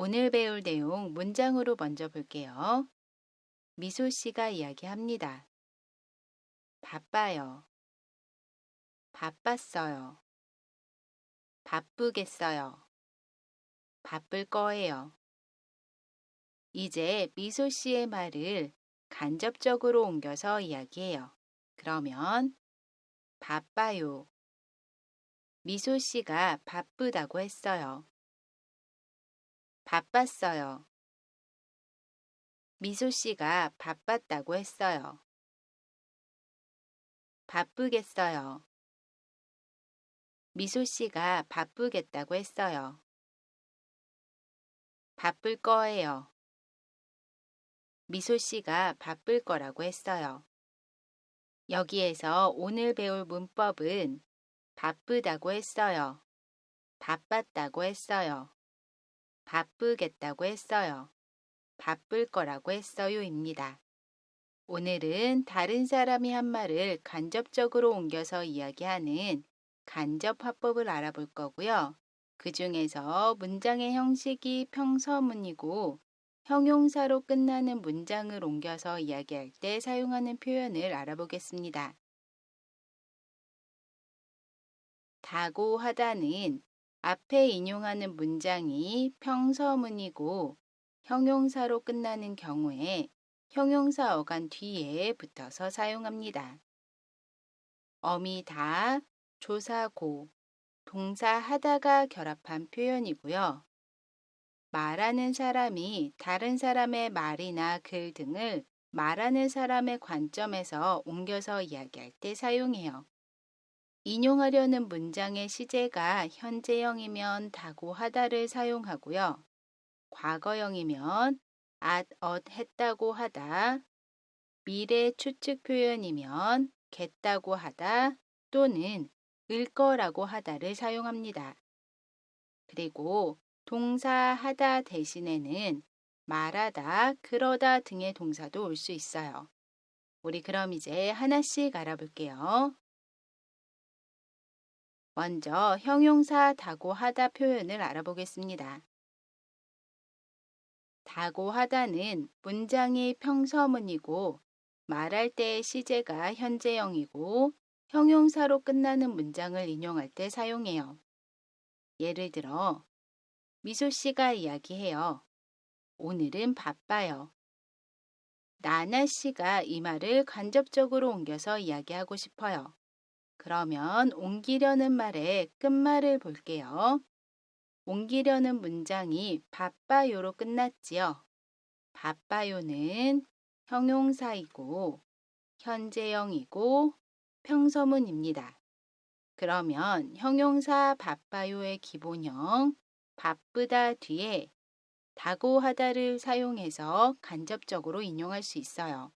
오늘 배울 내용 문장으로 먼저 볼게요. 미소 씨가 이야기합니다. 바빠요. 바빴어요. 바쁘겠어요. 바쁠 거예요. 이제 미소 씨의 말을 간접적으로 옮겨서 이야기해요. 그러면 바빠요. 미소 씨가 바쁘다고 했어요. 바빴어요. 미소 씨가 바빴다고 했어요. 바쁘겠어요. 미소 씨가 바쁘겠다고 했어요. 바쁠 거예요. 미소 씨가 바쁠 거라고 했어요. 여기에서 오늘 배울 문법은 바쁘다고 했어요. 바빴다고 했어요. 바쁘겠다고 했어요. 바쁠 거라고 했어요입니다. 오늘은 다른 사람이 한 말을 간접적으로 옮겨서 이야기하는 간접 화법을 알아볼 거고요. 그 중에서 문장의 형식이 평서문이고 형용사로 끝나는 문장을 옮겨서 이야기할 때 사용하는 표현을 알아보겠습니다. 다고 하다는 앞에 인용하는 문장이 평서문이고 형용사로 끝나는 경우에 형용사 어간 뒤에 붙어서 사용합니다. 어미 다, 조사고, 동사 하다가 결합한 표현이고요. 말하는 사람이 다른 사람의 말이나 글 등을 말하는 사람의 관점에서 옮겨서 이야기할 때 사용해요. 인용하려는 문장의 시제가 현재형이면 다고 하다를 사용하고요. 과거형이면 at, 엇 했다고 하다, 미래 추측 표현이면 겠다고 하다 또는 을 거라고 하다를 사용합니다. 그리고 동사 하다 대신에는 말하다, 그러다 등의 동사도 올 수 있어요. 우리 그럼 이제 하나씩 알아볼게요. 먼저 형용사 다고 하다 표현을 알아보겠습니다. 다고 하다는 문장이 평서문이고 말할 때의 시제가 현재형이고 형용사로 끝나는 문장을 인용할 때 사용해요. 예를 들어 미소 씨가 이야기해요. 오늘은 바빠요. 나나 씨가 이 말을 간접적으로 옮겨서 이야기하고 싶어요. 그러면 옮기려는 말의 끝말을 볼게요. 옮기려는 문장이 바빠요로 끝났지요. 바빠요는 형용사이고 현재형이고 평서문입니다. 그러면 형용사 바빠요의 기본형 바쁘다 뒤에 다고 하다를 사용해서 간접적으로 인용할 수 있어요.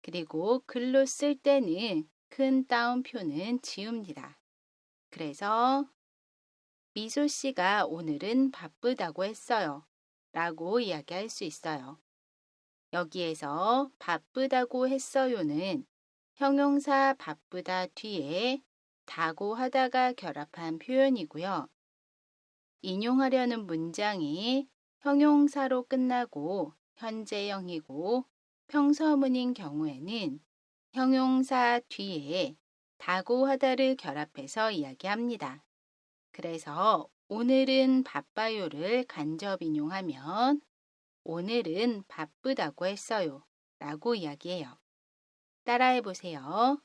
그리고 글로 쓸 때는 큰 따옴표는 지웁니다. 그래서 미소 씨가 오늘은 바쁘다고 했어요. 라고 이야기할 수 있어요. 여기에서 바쁘다고 했어요는 형용사 바쁘다 뒤에 다고 하다가 결합한 표현이고요. 인용하려는 문장이 형용사로 끝나고 현재형이고 평서문인 경우에는 형용사 뒤에 다고 하다를 결합해서 이야기합니다. 그래서 오늘은 바빠요를 간접 인용하면 오늘은 바쁘다고 했어요 라고 이야기해요. 따라해 보세요.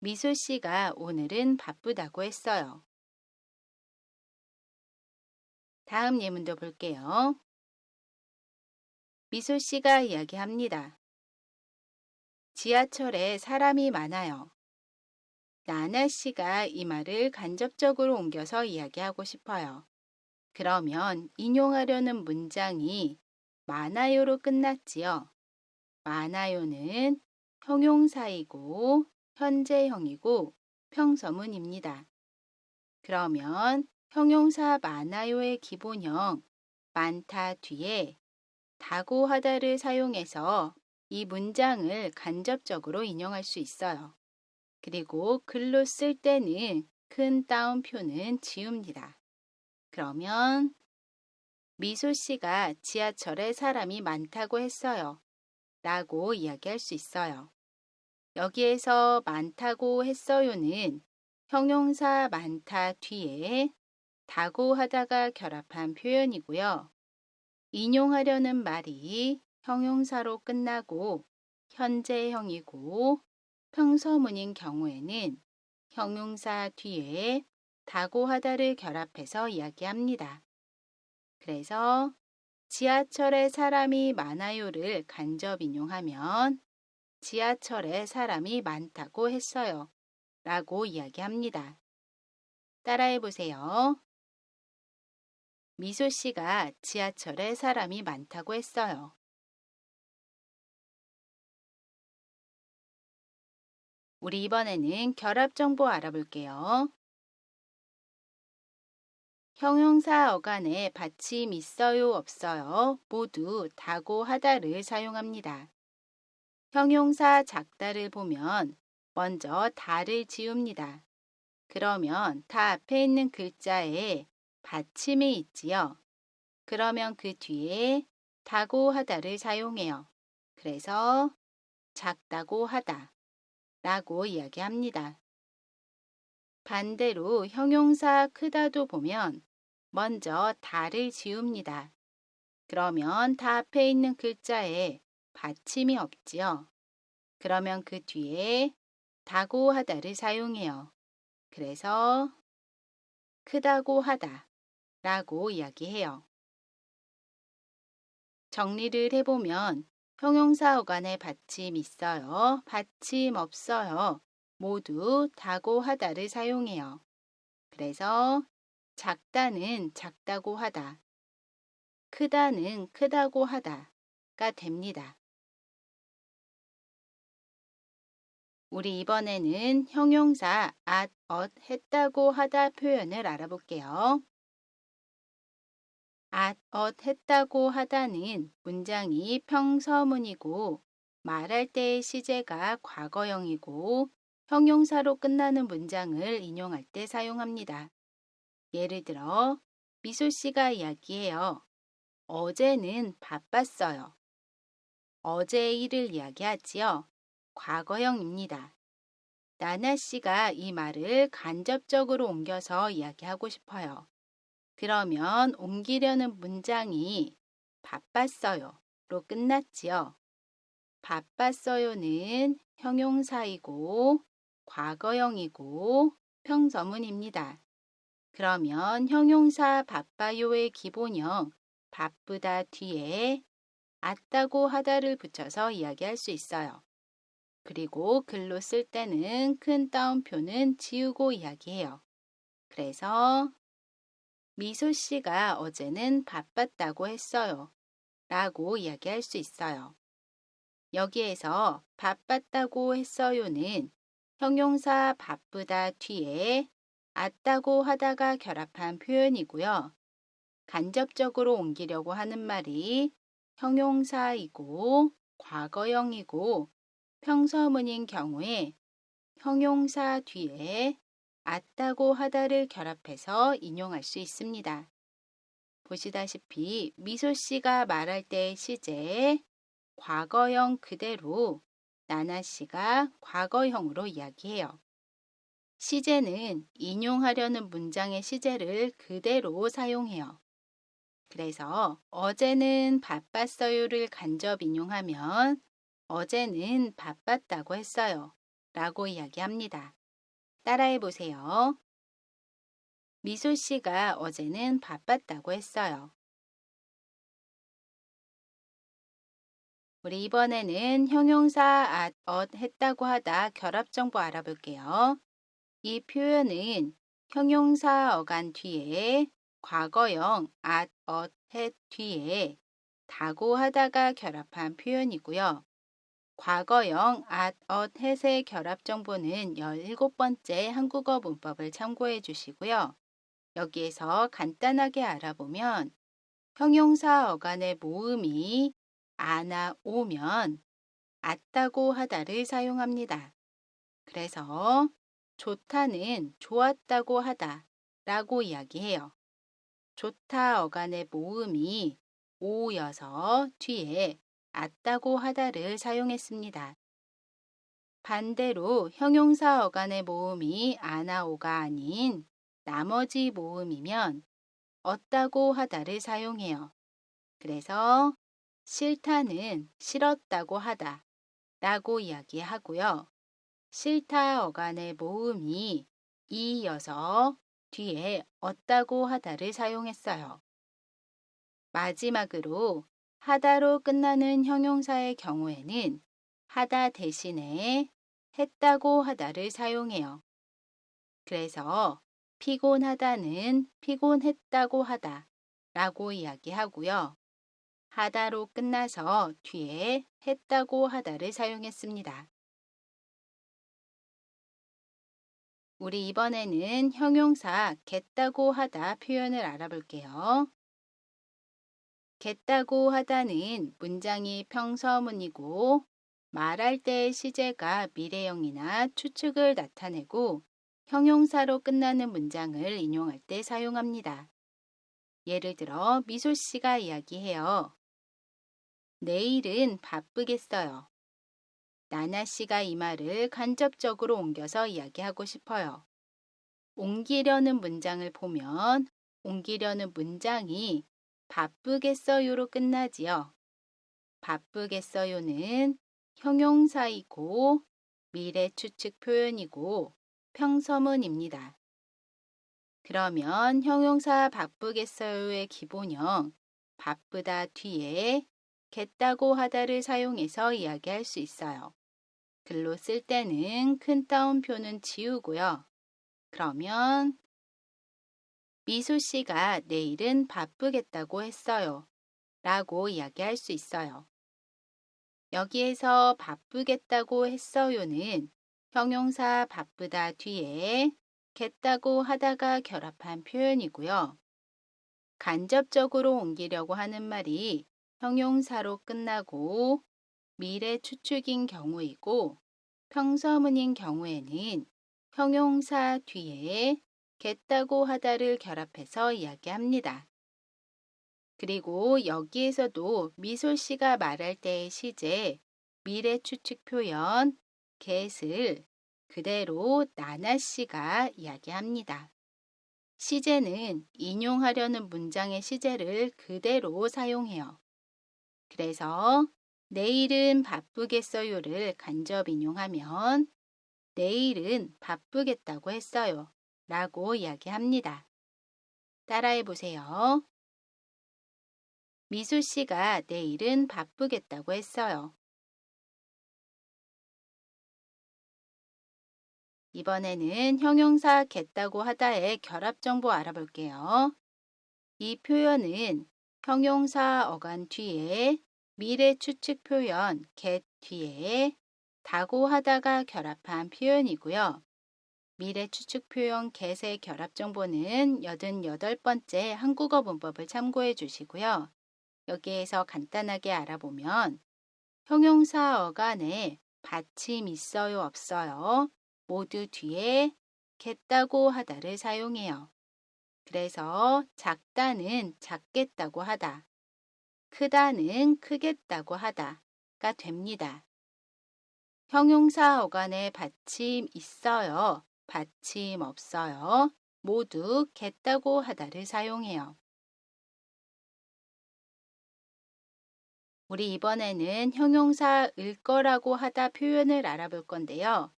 미소 씨가 오늘은 바쁘다고 했어요. 다음 예문도 볼게요. 미소 씨가 이야기합니다. 지하철에 사람이 많아요. 나나 씨가 이 말을 간접적으로 옮겨서 이야기하고 싶어요. 그러면 인용하려는 문장이 많아요로 끝났지요. 많아요는 형용사이고 현재형이고 평서문입니다. 그러면 형용사 많아요의 기본형 많다 뒤에 다고 하다를 사용해서 이 문장을 간접적으로 인용할 수 있어요. 그리고 글로 쓸 때는 큰 따옴표는 지웁니다. 그러면 미소 씨가 지하철에 사람이 많다고 했어요. 라고 이야기할 수 있어요. 여기에서 많다고 했어요는 형용사 많다 뒤에 다고 하다가 결합한 표현이고요. 인용하려는 말이 형용사로 끝나고 현재형이고 평서문인 경우에는 형용사 뒤에 다고 하다를 결합해서 이야기합니다. 그래서 지하철에 사람이 많아요를 간접 인용하면 지하철에 사람이 많다고 했어요. 라고 이야기합니다. 따라해 보세요. 미소 씨가 지하철에 사람이 많다고 했어요. 우리 이번에는 결합 정보 알아볼게요. 형용사 어간에 받침 있어요, 없어요 모두 다고 하다를 사용합니다. 형용사 작다를 보면 먼저 다를 지웁니다. 그러면 다 앞에 있는 글자에 받침이 있지요. 그러면 그 뒤에 다고 하다를 사용해요. 그래서 작다고 하다 라고 이야기합니다. 반대로 형용사 크다도 보면 먼저 다를 지웁니다. 그러면 다 앞에 있는 글자에 받침이 없지요. 그러면 그 뒤에 다고 하다를 사용해요. 그래서 크다고 하다 라고 이야기해요. 정리를 해보면 형용사 어간에 받침 있어요, 받침 없어요 모두 다고 하다를 사용해요. 그래서 작다는 작다고 하다, 크다는 크다고 하다가 됩니다. 우리 이번에는 형용사 at, 엇, 했다고 하다 표현을 알아볼게요. At, 엇, 했다고 하다는 문장이 평서문이고 말할 때의 시제가 과거형이고 형용사로 끝나는 문장을 인용할 때 사용합니다. 예를 들어 미소 씨가 이야기해요. 어제는 바빴어요. 어제의 일을 이야기하지요. 과거형입니다. 나나 씨가 이 말을 간접적으로 옮겨서 이야기하고 싶어요. 그러면 옮기려는 문장이 바빴어요 로 끝났지요. 바빴어요는 형용사이고 과거형이고 평서문입니다. 그러면 형용사 바빠요의 기본형 바쁘다 뒤에 앗다고 하다를 붙여서 이야기할 수 있어요. 그리고 글로 쓸 때는 큰 따옴표는 지우고 이야기해요. 그래서 미소 씨가 어제는 바빴다고 했어요. 라고 이야기할 수 있어요. 여기에서 바빴다고 했어요는 형용사 바쁘다 뒤에 앗다고 하다가 결합한 표현이고요. 간접적으로 옮기려고 하는 말이 형용사이고 과거형이고 평서문인 경우에 형용사 뒤에 앗다고 하다를 결합해서 인용할 수 있습니다. 보시다시피 미소 씨가 말할 때의 시제 과거형 그대로 나나 씨가 과거형으로 이야기해요. 시제는 인용하려는 문장의 시제를 그대로 사용해요. 그래서 어제는 바빴어요를 간접 인용하면 어제는 바빴다고 했어요. 라고 이야기합니다. 따라해 보세요. 미소 씨가 어제는 바빴다고 했어요. 우리 이번에는 형용사 at, 엇 했다고 하다 결합 정보 알아볼게요. 이 표현은 형용사 어간 뒤에 과거형 at, 엇, 했 뒤에 다고 하다가 결합한 표현이고요. 과거형 at, 엇, 햇의 결합 정보는 17번째 한국어 문법을 참고해 주시고요. 여기에서 간단하게 알아보면 형용사 어간의 모음이 아나 오면 앗다고 하다를 사용합니다. 그래서 좋다는 좋았다고 하다 라고 이야기해요. 좋다 어간의 모음이 오여서 뒤에 앗다고 하다를 사용했습니다. 반대로 형용사 어간의 모음이 아나오가 아닌 나머지 모음이면 얻다고 하다를 사용해요. 그래서 싫다는 싫었다고 하다 라고 이야기하고요. 싫다 어간의 모음이 이여서 뒤에 얻다고 하다를 사용했어요. 마지막으로 하다로 끝나는 형용사의 경우에는 하다 대신에 했다고 하다를 사용해요. 그래서 피곤하다는 피곤했다고 하다 라고 이야기하고요. 하다로 끝나서 뒤에 했다고 하다를 사용했습니다. 우리 이번에는 형용사 겠다고 하다 표현을 알아볼게요. 겠다고 하다는 문장이 평서문이고 말할 때의 시제가 미래형이나 추측을 나타내고 형용사로 끝나는 문장을 인용할 때 사용합니다. 예를 들어 미소 씨가 이야기해요. 내일은 바쁘겠어요. 나나 씨가 이 말을 간접적으로 옮겨서 이야기하고 싶어요. 옮기려는 문장을 보면 옮기려는 문장이 바쁘겠어요로 끝나지요. 바쁘겠어요는 형용사이고 미래 추측 표현이고 평서문입니다. 그러면 형용사 바쁘겠어요의 기본형 바쁘다 뒤에 겠다고 하다를 사용해서 이야기할 수 있어요. 글로 쓸 때는 큰 따옴표는 지우고요. 그러면 미소 씨가 내일은 바쁘겠다고 했어요. 라고 이야기할 수 있어요. 여기에서 바쁘겠다고 했어요는 형용사 바쁘다 뒤에 겠다고 하다가 결합한 표현이고요. 간접적으로 옮기려고 하는 말이 형용사로 끝나고 미래 추측인 경우이고 평서문인 경우에는 형용사 뒤에 겠다고 하다를 결합해서 이야기합니다. 그리고 여기에서도 미솔 씨가 말할 때의 시제 미래 추측 표현 get을 그대로 나나 씨가 이야기합니다. 시제는 인용하려는 문장의 시제를 그대로 사용해요. 그래서 내일은 바쁘겠어요를 간접 인용하면 내일은 바쁘겠다고 했어요. 라고 이야기합니다. 따라해 보세요. 미수 씨가 내일은 바쁘겠다고 했어요. 이번에는 형용사 겠다고 하다의 결합 정보 알아볼게요. 이 표현은 형용사 어간 뒤에 미래 추측 표현 get 뒤에 다고 하다가 결합한 표현이고요. 미래 추측 표현 get의 결합 정보는 88번째 한국어 문법을 참고해 주시고요. 여기에서 간단하게 알아보면 형용사 어간에 받침 있어요 없어요 모두 뒤에 겠다고 하다를 사용해요. 그래서 작다는 작겠다고 하다, 크다는 크겠다고 하다가 됩니다. 형용사 어간에 받침 있어요, 받침 없어요 모두 겠다고 하다를 사용해요. 우리 이번에는 형용사 을 거라고 하다 표현을 알아볼 건데요.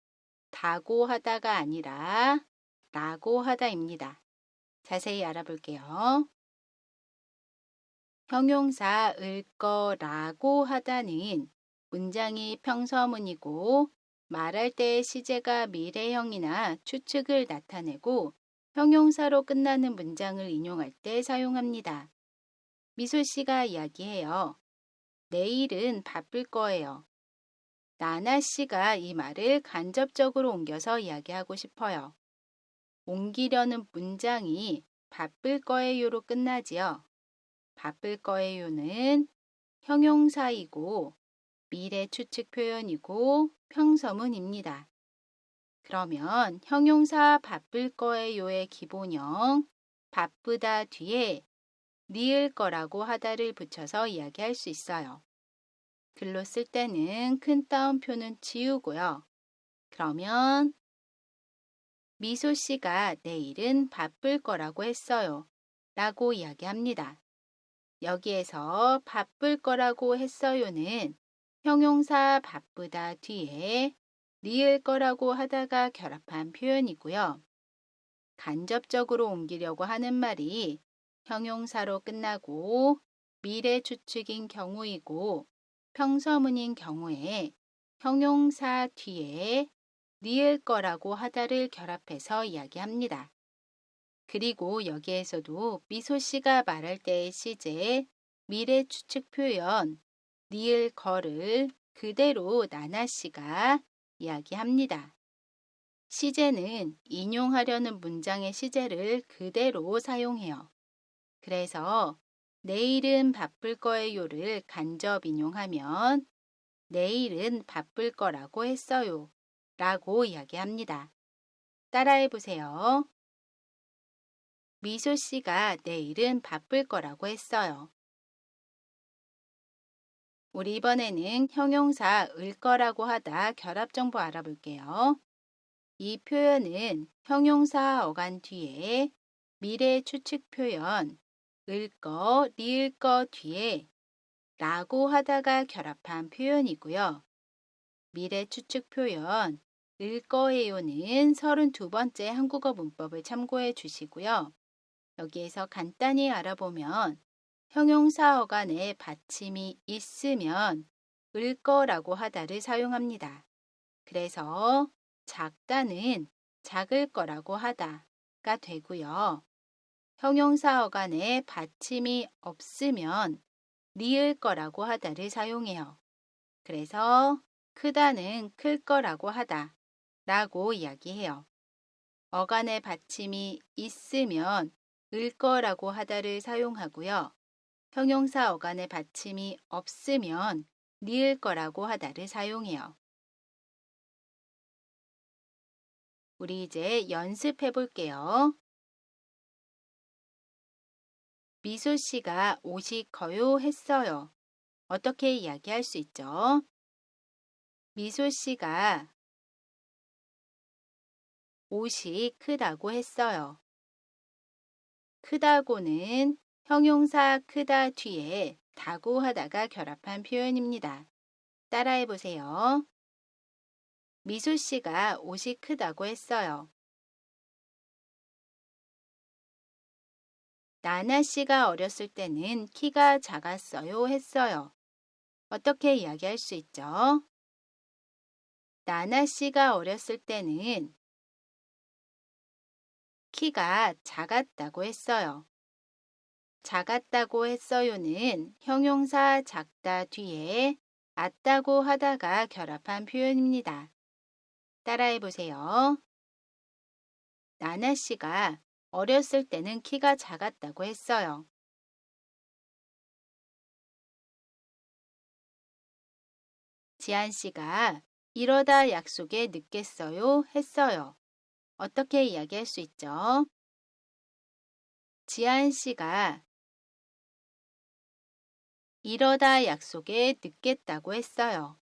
다고 하다가 아니라 라고 하다입니다. 자세히 알아볼게요. 형용사 을 거라고 하다는 문장이 평서문이고 말할 때의 시제가 미래형이나 추측을 나타내고 형용사로 끝나는 문장을 인용할 때 사용합니다. 미소 씨가 이야기해요. 내일은 바쁠 거예요. 나나 씨가 이 말을 간접적으로 옮겨서 이야기하고 싶어요. 옮기려는 문장이 바쁠 거예요로 끝나지요. 바쁠 거예요는 형용사이고 미래 추측 표현이고 평서문입니다. 그러면 형용사 바쁠 거예요의 기본형 바쁘다 뒤에 니을 거라고 하다를 붙여서 이야기할 수 있어요. 글로 쓸 때는 큰 따옴표는 지우고요. 그러면 미소 씨가 내일은 바쁠 거라고 했어요. 라고 이야기합니다. 여기에서 바쁠 거라고 했어요는 형용사 바쁘다 뒤에 니을 거라고 하다가 결합한 표현이고요. 간접적으로 옮기려고 하는 말이 형용사로 끝나고 미래 추측인 경우이고 평서문인 경우에 형용사 뒤에 니을 거라고 하다를 결합해서 이야기합니다. 그리고 여기에서도 미소 씨가 말할 때의 시제 미래 추측 표현 니을 거를 그대로 나나 씨가 이야기합니다. 시제는 인용하려는 문장의 시제를 그대로 사용해요. 그래서 내일은 바쁠 거예요를 간접 인용하면 내일은 바쁠 거라고 했어요. 라고 이야기합니다. 따라해 보세요. 미소 씨가 내일은 바쁠 거라고 했어요. 우리 이번에는 형용사 을 거라고 하다 결합 정보 알아볼게요. 이 표현은 형용사 어간 뒤에 미래 추측 표현 을 거, 리을 거 뒤에 라고 하다가 결합한 표현이고요. 미래 추측 표현 을 거예요는 32번째 한국어 문법을 참고해 주시고요. 여기에서 간단히 알아보면 형용사 어간에 받침이 있으면 을 거라고 하다를 사용합니다. 그래서 작다는 작을 거라고 하다가 되고요. 형용사 어간에 받침이 없으면 리을 거라고 하다를 사용해요. 그래서 크다는 클 거라고 하다 라고 이야기해요. 어간에 받침이 있으면 을 거라고 하다를 사용하고요. 형용사 어간에 받침이 없으면 리을 거라고 하다를 사용해요. 우리 이제 연습해 볼게요. 미소 씨가 옷이 커요 했어요. 어떻게 이야기할 수 있죠? 미소 씨가 옷이 크다고 했어요. 크다고는 형용사 크다 뒤에 다고 하다가 결합한 표현입니다. 따라해 보세요. 미소 씨가 옷이 크다고 했어요. 나나 씨가 어렸을 때는 키가 작았어요 했어요. 어떻게 이야기할 수 있죠? 나나 씨가 어렸을 때는 키가 작았다고 했어요. 작았다고 했어요는 형용사 작다 뒤에 앗다고 하다가 결합한 표현입니다. 따라해 보세요. 나나 씨가 어렸을 때는 키가 작았다고 했어요. 지한 씨가 이러다 약속에 늦겠어요 했어요. 어떻게 이야기할 수 있죠? 지한 씨가 이러다 약속에 늦겠다고 했어요.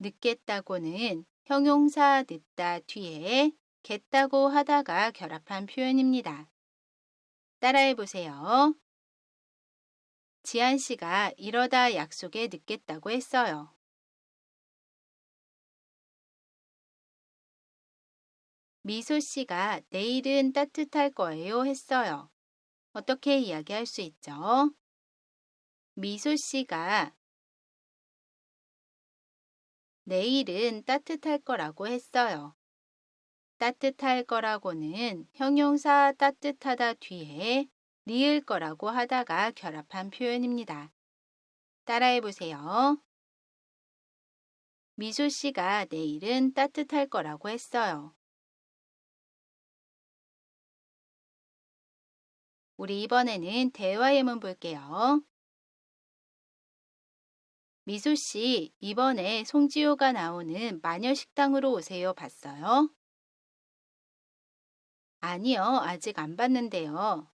늦겠다고는 형용사 늦다 뒤에 겠다고 하다가 결합한 표현입니다. 따라해 보세요. 지한 씨가 이러다 약속에 늦겠다고 했어요. 미소 씨가 내일은 따뜻할 거예요 했어요. 어떻게 이야기할 수 있죠? 미소 씨가 내일은 따뜻할 거라고 했어요. 따뜻할 거라고는 형용사 따뜻하다 뒤에 리을 거라고 하다가 결합한 표현입니다. 따라해 보세요. 미소 씨가 내일은 따뜻할 거라고 했어요. 우리 이번에는 대화 예문 볼게요. 미소 씨, 이번에 송지효가 나오는 마녀식당으로 오세요. 봤어요? 아니요, 아직 안 봤는데요.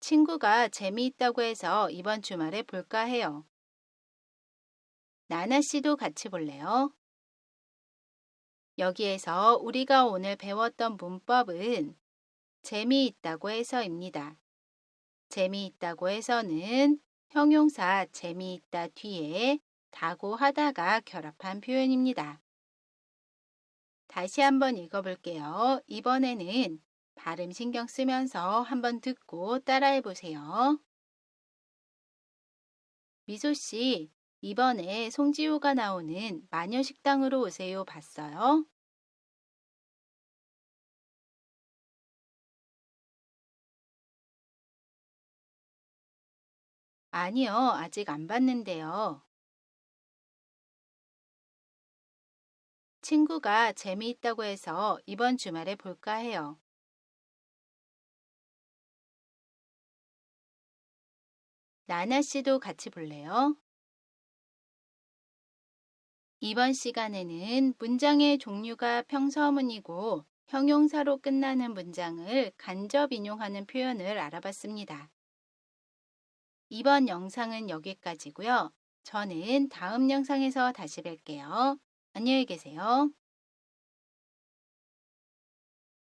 친구가 재미있다고 해서 이번 주말에 볼까 해요. 나나 씨도 같이 볼래요? 여기에서 우리가 오늘 배웠던 문법은 재미있다고 해서입니다. 재미있다고 해서는 형용사 재미있다 뒤에 다고 하다가 결합한 표현입니다. 다시 한번 읽어볼게요. 이번에는 발음 신경 쓰면서 한번 듣고 따라해 보세요. 미소 씨, 이번에 송지효가 나오는 마녀식당으로 오세요 봤어요? 아니요, 아직 안 봤는데요. 친구가 재미있다고 해서 이번 주말에 볼까 해요. 나나 씨도 같이 볼래요? 이번 시간에는 문장의 종류가 평서문이고 형용사로 끝나는 문장을 간접 인용하는 표현을 알아봤습니다. 이번 영상은 여기까지고요. 저는 다음 영상에서 다시 뵐게요. 안녕히 계세요.